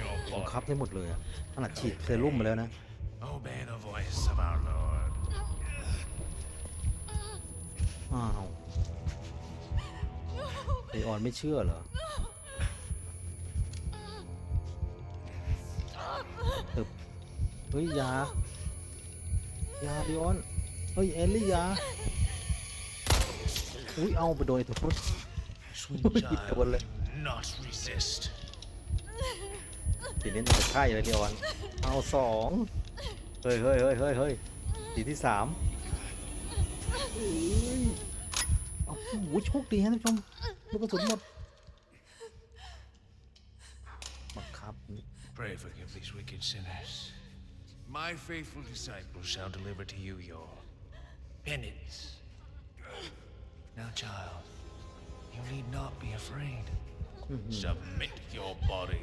your บังคับ body. ได้หมดเลยอะขนาดฉีดเซรุ่มมาแล้วนะ Obey the voice of our Lord. อ้าวไอออนไม่เชื่อเหรอตึบเฮ้ยยายาดิออนเฮ้ยเอลลี่ยาอุ้ยเอาไปโดนไอ้ตัวพุท Sweet Ôi, child, con lại- do not resist. ทีนี้จะฆ่าอย่างไรดิออนเอาสองเฮ้ยเฮ้ยเฮ้ยเฮ้ยเฮ้ยทีที่สามเฮ้ยโอ้โหโชคดีฮะท่านผู้ชมลูกกระสุนหมดบังคับ Pray forgive these wicked sinners. My faithful disciples shall deliver to you your penance. Now, child, you need not be afraid. Submit your body